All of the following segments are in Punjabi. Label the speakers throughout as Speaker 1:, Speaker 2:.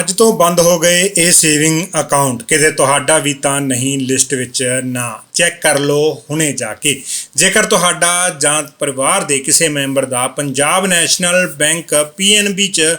Speaker 1: ਅੱਜ ਤੋਂ ਬੰਦ ਹੋ ਗਏ ਇਹ ਸੇਵਿੰਗ ਅਕਾਊਂਟ। ਕਿਤੇ ਤੁਹਾਡਾ ਵੀ ਤਾਂ ਨਹੀਂ ਲਿਸਟ ਵਿੱਚ ਨਾ। ਚੈੱਕ ਕਰ ਲਓ ਹੁਣੇ ਜਾ ਕੇ। ਜੇਕਰ ਤੁਹਾਡਾ ਜਾਂ ਪਰਿਵਾਰ ਦੇ ਕਿਸੇ ਮੈਂਬਰ ਦਾ ਪੰਜਾਬ ਨੈਸ਼ਨਲ ਬੈਂਕ ਪੀਐਨਬੀ ਚ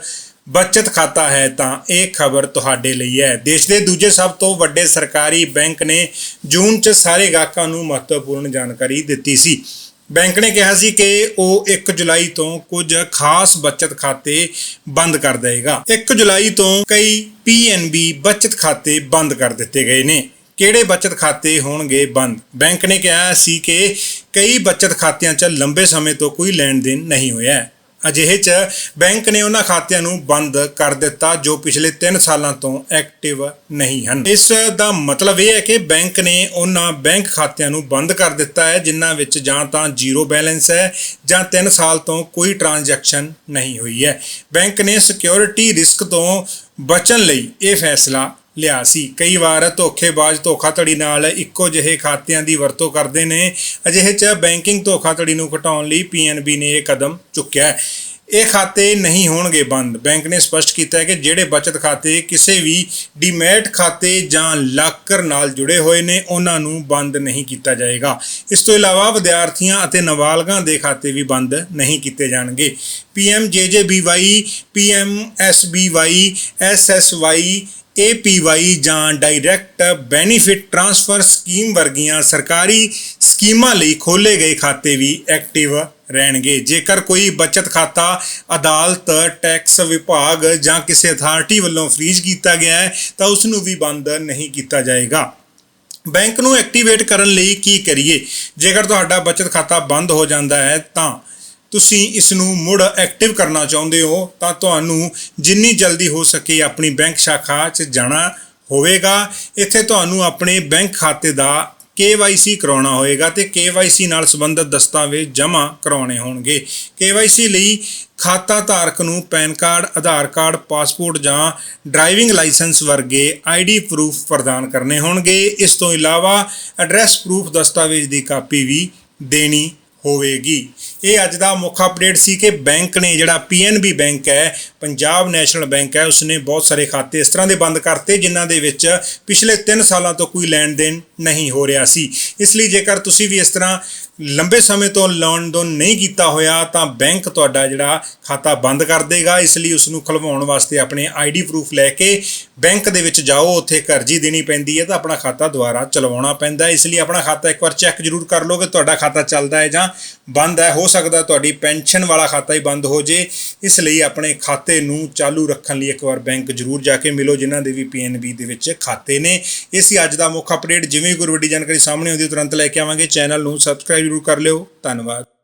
Speaker 1: ਬਚਤ ਖਾਤਾ ਹੈ ਤਾਂ ਇਹ ਖਬਰ ਤੁਹਾਡੇ ਲਈ ਹੈ। ਦੇਸ਼ ਦੇ ਦੂਜੇ ਸਭ ਤੋਂ ਵੱਡੇ ਸਰਕਾਰੀ ਬੈਂਕ ਨੇ ਜੂਨ ਚ ਸਾਰੇ ਗਾਹਕਾਂ ਨੂੰ ਮਹੱਤਵਪੂਰਨ ਜਾਣਕਾਰੀ ਦਿੱਤੀ ਸੀ। ਬੈਂਕ ਨੇ ਕਿਹਾ ਸੀ ਕਿ ਉਹ 1 ਜੁਲਾਈ ਤੋਂ ਕੁਝ ਖਾਸ ਬਚਤ ਖਾਤੇ ਬੰਦ ਕਰ ਦੇਵੇਗਾ। 1 ਜੁਲਾਈ ਤੋਂ ਕਈ ਪੀਐਨਬੀ ਬਚਤ ਖਾਤੇ ਬੰਦ ਕਰ ਦਿੱਤੇ ਗਏ ਨੇ। ਕਿਹੜੇ ਬਚਤ ਖਾਤੇ ਹੋਣਗੇ ਬੰਦ? ਬੈਂਕ ਨੇ ਕਿਹਾ ਸੀ ਕਿ ਕਈ ਬਚਤ ਖਾਤਿਆਂ 'ਚ ਲੰਬੇ ਸਮੇਂ ਤੋਂ ਕੋਈ ਲੈਣ ਦੇਣ ਨਹੀਂ ਹੋਇਆ। ਅਜਿਹੇ 'ਚ ਬੈਂਕ ਨੇ ਉਹਨਾਂ ਖਾਤਿਆਂ ਨੂੰ ਬੰਦ ਕਰ ਦਿੱਤਾ, ਜੋ ਪਿਛਲੇ 3 ਸਾਲਾਂ ਤੋਂ ਐਕਟਿਵ ਨਹੀਂ ਹਨ। ਇਸ ਦਾ ਮਤਲਬ ਇਹ ਹੈ ਕਿ ਬੈਂਕ ਨੇ ਉਹਨਾਂ ਬੈਂਕ ਖਾਤਿਆਂ ਨੂੰ ਬੰਦ ਕਰ ਦਿੱਤਾ ਹੈ, ਜਿਨ੍ਹਾਂ ਵਿੱਚ ਜਾਂ ਤਾਂ ਜ਼ੀਰੋ ਬੈਲੈਂਸ ਹੈ, ਜਾਂ 3 ਸਾਲ ਤੋਂ ਕੋਈ ਟ੍ਰਾਂਜੈਕਸ਼ਨ ਨਹੀਂ ਹੋਈ ਹੈ। ਬੈਂਕ ਨੇ ਸਿਕਿਉਰਿਟੀ ਰਿਸਕ ਤੋਂ ਬਚਣ ਲਈ ਇਹ ਫੈਸਲਾ ਲਿਆ ਸੀ। ਕਈ ਵਾਰ ਧੋਖੇਬਾਜ਼ ਧੋਖਾਧੜੀ ਨਾਲ ਇੱਕੋ ਜਿਹੇ ਖਾਤਿਆਂ ਦੀ ਵਰਤੋਂ ਕਰਦੇ ਨੇ। ਅਜਿਹੇ 'ਚ ਬੈਂਕਿੰਗ ਧੋਖਾਧੜੀ ਨੂੰ ਘਟਾਉਣ ਲਈ ਪੀਐਨਬੀ ਨੇ ਇਹ ਕਦਮ ਚੁੱਕਿਆ ਹੈ। ਇਹ ਖਾਤੇ ਨਹੀਂ ਹੋਣਗੇ ਬੰਦ। ਬੈਂਕ ਨੇ ਸਪਸ਼ਟ ਕੀਤਾ ਹੈ ਕਿ ਜਿਹੜੇ ਬਚਤ ਖਾਤੇ ਕਿਸੇ ਵੀ ਡੀਮੈਟ ਖਾਤੇ ਜਾਂ ਲਾਕਰ ਨਾਲ ਜੁੜੇ ਹੋਏ ਨੇ, ਉਹਨਾਂ ਨੂੰ ਬੰਦ ਨਹੀਂ ਕੀਤਾ ਜਾਏਗਾ। ਇਸ ਤੋਂ ਇਲਾਵਾ ਵਿਦਿਆਰਥੀਆਂ ਅਤੇ ਨਾਬਾਲਗਾਂ ਦੇ ਖਾਤੇ ਵੀ ਬੰਦ ਨਹੀਂ ਕੀਤੇ ਜਾਣਗੇ। ਪੀਐਮਜੇਜੇਬੀਵਾਈ ਪੀਐਮਐਸਬੀਵਾਈ ਐਸਐਸਵਾਈ APY ਜਾਂ ਡਾਇਰੈਕਟ ਬੈਨੀਫਿਟ ਟ੍ਰਾਂਸਫਰ ਸਕੀਮ ਵਰਗੀਆਂ ਸਰਕਾਰੀ ਸਕੀਮਾਂ ਲਈ ਖੋਲੇ ਗਏ ਖਾਤੇ ਵੀ ਐਕਟਿਵ ਰਹਿਣਗੇ। ਜੇਕਰ ਕੋਈ ਬਚਤ ਖਾਤਾ, ਅਦਾਲਤ ਟੈਕਸ ਵਿਭਾਗ ਜਾਂ ਕਿਸੇ ਅਥਾਰਟੀ ਵੱਲੋਂ ਫ੍ਰੀਜ਼ ਕੀਤਾ ਗਿਆ ਹੈ, ਤਾਂ ਉਸ ਨੂੰ ਵੀ ਬੰਦ ਨਹੀਂ ਕੀਤਾ ਜਾਏਗਾ। ਬੈਂਕ ਨੂੰ ਐਕਟੀਵੇਟ ਕਰਨ ਲਈ ਕੀ ਕਰੀਏ? ਜੇਕਰ ਤੁਹਾਡਾ ਬਚਤ ਖਾਤਾ ਬੰਦ ਹੋ ਜਾਂਦਾ ਹੈ, ਤਾਂ ਤੁਸੀਂ ਇਸ ਨੂੰ ਮੁੜ ਐਕਟਿਵ ਕਰਨਾ ਚਾਹੁੰਦੇ ਹੋ, ਤਾਂ ਤੁਹਾਨੂੰ ਜਿੰਨੀ ਜਲਦੀ ਹੋ ਸਕੇ ਆਪਣੀ ਬੈਂਕ ਸ਼ਾਖਾ 'ਚ ਜਾਣਾ ਹੋਵੇਗਾ। ਇੱਥੇ ਤੁਹਾਨੂੰ ਆਪਣੇ ਬੈਂਕ ਖਾਤੇ ਦਾ KYC ਕਰਾਉਣਾ ਹੋਏਗਾ ਤੇ KYC ਨਾਲ ਸੰਬੰਧਿਤ ਦਸਤਾਵੇਜ਼ ਜਮ੍ਹਾਂ ਕਰਾਉਣੇ ਹੋਣਗੇ। KYC ਲਈ ਖਾਤਾ ਧਾਰਕ ਨੂੰ PAN card, Aadhaar card, passport ਜਾਂ ਡਰਾਈਵਿੰਗ ਲਾਇਸੈਂਸ ਵਰਗੇ ਆਈਡੀ ਪ੍ਰੂਫ ਪ੍ਰਦਾਨ ਕਰਨੇ ਹੋਣਗੇ। ਇਸ ਤੋਂ ਇਲਾਵਾ ਐਡਰੈਸ ਪ੍ਰੂਫ ਦਸਤਾਵੇਜ਼ ਦੀ ਕਾਪੀ ਵੀ ਦੇਣੀ ਹੋਵੇਗੀ। ਇਹ ਅੱਜ ਦਾ ਮੁੱਖ ਅਪਡੇਟ ਸੀ ਕਿ ਬੈਂਕ ਨੇ, ਜਿਹੜਾ ਪੀਐਨਬੀ ਬੈਂਕ ਹੈ, ਪੰਜਾਬ ਨੈਸ਼ਨਲ ਬੈਂਕ ਹੈ, ਉਸਨੇ ਬਹੁਤ ਸਾਰੇ ਖਾਤੇ ਇਸ ਤਰ੍ਹਾਂ ਦੇ ਬੰਦ ਕਰਤੇ, ਜਿਨ੍ਹਾਂ ਦੇ ਵਿੱਚ ਪਿਛਲੇ 3 ਸਾਲਾਂ ਤੋਂ ਕੋਈ ਲੈਣ ਦੇਣ ਨਹੀਂ ਹੋ ਰਿਹਾ ਸੀ। ਇਸ ਲਈ ਜੇਕਰ ਤੁਸੀਂ ਵੀ ਇਸ ਤਰ੍ਹਾਂ ਲੰਬੇ ਸਮੇਂ ਤੋਂ ਲੋਨ ਡੋਨ ਨਹੀਂ ਕੀਤਾ ਹੋਇਆ, ਤਾਂ ਬੈਂਕ ਤੁਹਾਡਾ ਜਿਹੜਾ ਖਾਤਾ ਬੰਦ ਕਰ ਦੇਗਾ। ਇਸ ਲਈ ਉਸ ਨੂੰ ਖੁਲਵਾਉਣ ਵਾਸਤੇ ਆਪਣੇ ਆਈਡੀ ਪ੍ਰੂਫ ਲੈ ਕੇ ਬੈਂਕ ਦੇ ਵਿੱਚ ਜਾਓ, ਉੱਥੇ ਕਰਜ਼ੀ ਦੇਣੀ ਪੈਂਦੀ ਹੈ ਤਾਂ ਆਪਣਾ ਖਾਤਾ ਦੁਬਾਰਾ ਚਲਵਾਉਣਾ ਪੈਂਦਾ ਇਸ ਲਈ ਆਪਣਾ ਖਾਤਾ ਇੱਕ ਵਾਰ ਚੈੱਕ ਜ਼ਰੂਰ ਕਰ ਲਓ ਕਿ ਤੁਹਾਡਾ ਖਾਤਾ ਚੱਲਦਾ ਹੈ ਜਾਂ ਬੰਦ ਹੈ। ਹੋ ਸਕਦਾ ਤੁਹਾਡੀ ਪੈਨਸ਼ਨ ਵਾਲਾ ਖਾਤਾ ਹੀ ਬੰਦ ਹੋ ਜੇ। ਇਸ ਲਈ ਆਪਣੇ ਖਾਤੇ ਨੂੰ ਚਾਲੂ ਰੱਖਣ ਲਈ ਇੱਕ ਵਾਰ ਬੈਂਕ ਜ਼ਰੂਰ ਜਾ ਕੇ ਮਿਲੋ, ਜਿਨ੍ਹਾਂ ਦੇ ਵੀ ਪੀਐਨਬੀ ਦੇ ਵਿੱਚ ਖਾਤੇ ਨੇ। ਇਹ ਸੀ ਅੱਜ ਦਾ ਮੁੱਖ ਅਪਡੇਟ ਜਿਵੇਂ ਹੀ ਕੋਈ ਵੱਡੀ ਜਾਣਕਾਰੀ ਸਾਹਮਣੇ ਆਉਂਦੀ ਹੈ ਤੁਰੰਤ ਲੈ ਕੇ ਆਵਾਂਗੇ। ਚੈਨਲ ਨੂੰ ਸਬਸਕ੍ਰਾਈਬ ਜ਼ਰੂਰ ਕਰ ਲਿਓ। ਧੰਨਵਾਦ।